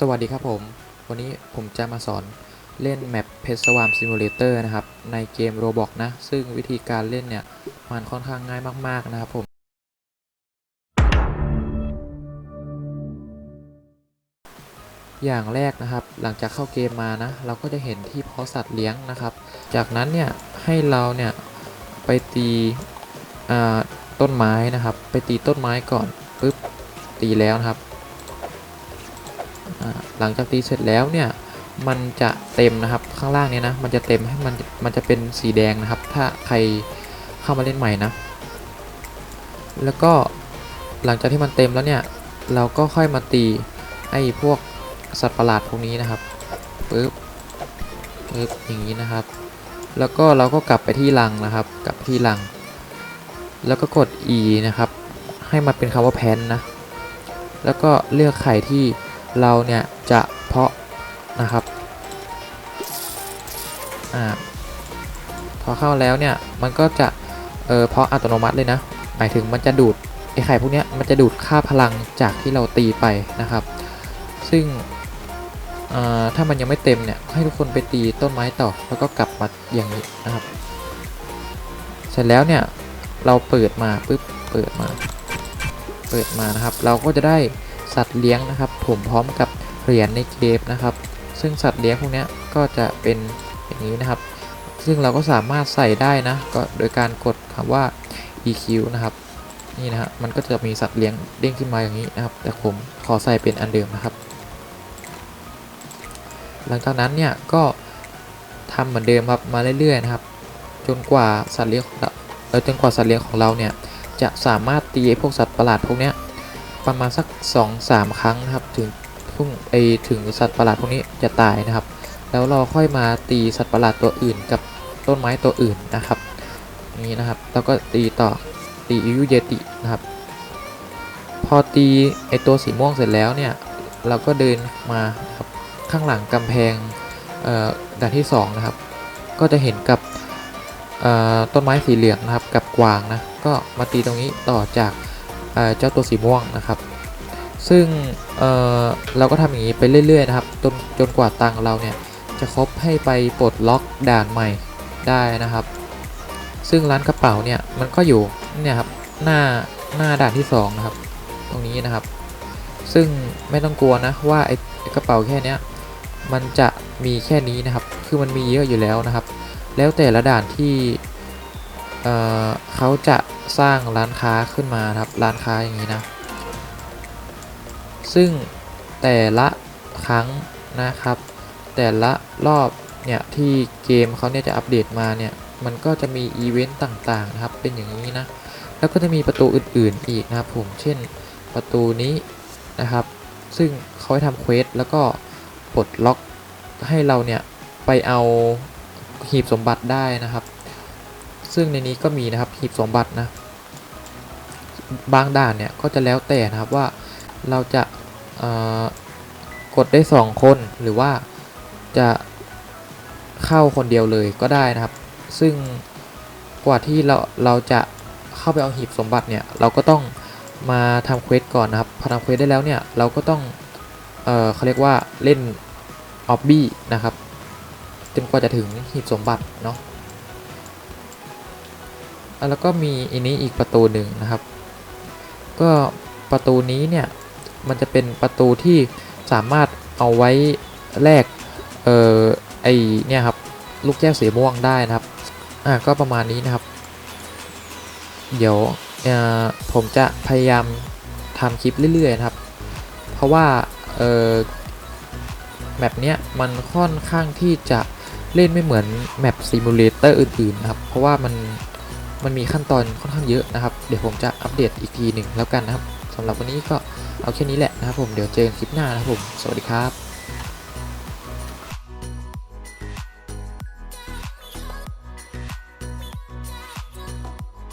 สวัสดีครับผม วันนี้ผมจะมาสอนเล่นแมปเพชรสวามซิมูเลเตอร์นะครับ ในเกม Roblox นะ ซึ่งวิธีการเล่นเนี่ย มันค่อนข้างง่ายมาก ๆ นะครับผม อย่างแรกนะครับ หลังจากเข้าเกมมานะ เราก็จะเห็นที่เพาะสัตว์เลี้ยงนะครับ จากนั้นเนี่ย ให้เราเนี่ย ไปตีต้นไม้นะครับ ไปตีต้นไม้ก่อนปุ๊บตีแล้วนะครับ หลังจากตีเสร็จแล้วเนี่ยมันจะเต็มนะครับข้างล่างเนี่ยนะมันจะเต็มให้มันมันจะเป็นสีแดงนะครับ ถ้าใครเข้ามาเล่นใหม่นะ แล้วก็หลังจากที่มันเต็มแล้วเนี่ยเราก็ค่อยมาตีไอ้พวกสัตว์ประหลาดพวกนี้นะครับปึ๊บปึ๊บอย่างนี้นะครับ แล้วก็เราก็กลับไปที่รังนะครับ กลับที่รัง แล้วก็กด E นะครับ ให้มันเป็นคำว่าแพนนะแล้วก็เลือกไข่ที่ เราเนี่ยจะเพาะนะครับอ่าพอเข้าแล้วเนี่ยมันก็จะเออเพาะอัตโนมัติเลยนะหมายถึงมันจะดูดไอไข่พวกเนี้ยมันจะดูดค่าพลังจากที่เราตีไปนะครับ ซึ่งถ้ามันยังไม่เต็มเนี่ยให้ทุกคนไปตีต้นไม้ต่อแล้วก็กลับมาอย่างนี้นะครับ เสร็จแล้วเนี่ยเราเปิดมาปุ๊บเปิดมา เปิดมานะครับ เราก็จะได้ สัตว์เลี้ยงนะครับ ผมพร้อมกับเหรียญในเกมนะครับ ซึ่งสัตว์เลี้ยงพวกนี้ก็จะเป็นอย่างนี้นะครับ ซึ่งเราก็สามารถใส่ได้นะก็โดยการกดคำว่า EQ นะครับนี่นะฮะมันก็จะมีสัตว์เลี้ยงเด้งขึ้นมาอย่างนี้นะครับ แต่ผมขอใส่เป็นอันเดิมนะครับ หลังจากนั้นเนี่ยก็ทำเหมือนเดิมครับมาเรื่อยๆนะครับ จนกว่าสัตว์เลี้ยงเราเออจนกว่าสัตว์เลี้ยงของเราเนี่ยจะสามารถตีไอพวกสัตว์ประหลาดพวกเนี้ย ประมาณสัก 2-3 ครั้งนะครับ ถึงพุ่งไอถึงสัตว์ประหลาดพวกนี้จะตายนะครับ แล้วเราค่อยมาตีสัตว์ประหลาดตัวอื่นกับต้นไม้ตัวอื่นนะครับนี่นะครับ แล้วก็ตีต่อตีอิยุเยตินะครับ พอตีไอตัวสีม่วงเสร็จแล้วเนี่ยเราก็เดินมาครับข้างหลังกำแพงด่านที่2นะครับ ก็จะเห็นกับต้นไม้สีเหลืองนะครับกับกวางนะ ก็มาตีตรงนี้ต่อจาก เจ้าตัวสีม่วงนะครับ ซึ่งเเราก็ทำอย่างนี้ไปเรื่อยๆนะครับจนจนกว่าตังเราเนี่ยจะครบให้ไปปลดล็อกด่านใหม่ได้นะครับ ซึ่งร้านกระเป๋าเนี่ยมันก็อยู่เนี่ยครับหน้าหน้าด่านที่ 2 นะครับ ตรงนี้นะครับ ซึ่งไม่ต้องกลัวนะว่าไอ้กระเป๋าแค่เนี้ยมันจะมีแค่นี้นะครับ คือมันมีเยอะอยู่แล้วนะครับ แล้วแต่ละด่านที่ เเขาจะสร้างร้านค้าขึ้นมาครับร้านค้าอย่างนี้นะ ซึ่งแต่ละครั้งนะครับ แต่ละรอบเนี่ยที่เกมเขาเนี่ยจะอัปเดตมาเนี่ยมันก็จะมีอีเวนต์ต่างๆนะครับเป็นอย่างนี้นะ แล้วก็จะมีประตูอื่นๆอีกนะครับผมเช่นประตูนี้นะครับ ซึ่งเขาให้ทำเควสแล้วก็ปลดล็อกให้เราเนี่ยไปเอาหีบสมบัติได้นะครับ ซึ่งในนี้ก็มีนะครับหีบสมบัตินะบางด่านเนี่ยก็จะแล้วแต่นะครับว่าเราจะกดได้ 2 คนหรือว่าจะเข้าคนเดียวเลยก็ได้นะครับ ซึ่งกว่าที่เราเราจะเข้าไปเอาหีบสมบัติเนี่ยเราก็ต้องมาทำเควสก่อนนะครับพอทำเควสได้แล้วเนี่ยเราก็ต้องเออเขาเรียกว่าเล่นออบบี้นะครับจนกว่าจะถึงหีบสมบัติเนาะ แล้วก็มีอันนี้อีกประตูหนึ่งนะครับ ก็ประตูนี้เนี่ยมันจะเป็นประตูที่สามารถเอาไว้แลกเออไอเนี่ยครับลูกแก้วสีม่วงได้นะครับอะก็ประมาณนี้นะครับ เดี๋ยวผมจะพยายามทำคลิปเรื่อยๆนะครับ เพราะว่าเออแมปเนี้ยมันค่อนข้างที่จะเล่นไม่เหมือนแมปซิมูเลเตอร์อื่นๆนะครับ เพราะว่ามัน มันมีขั้นตอนค่อนข้างเยอะนะครับ เดี๋ยวผมจะอัปเดตอีกทีหนึ่งแล้วกันนะครับสำหรับวันนี้ก็เอาแค่นี้แหละนะครับผมเดี๋ยวเจอกันคลิปหน้านะครับผม สวัสดีครับ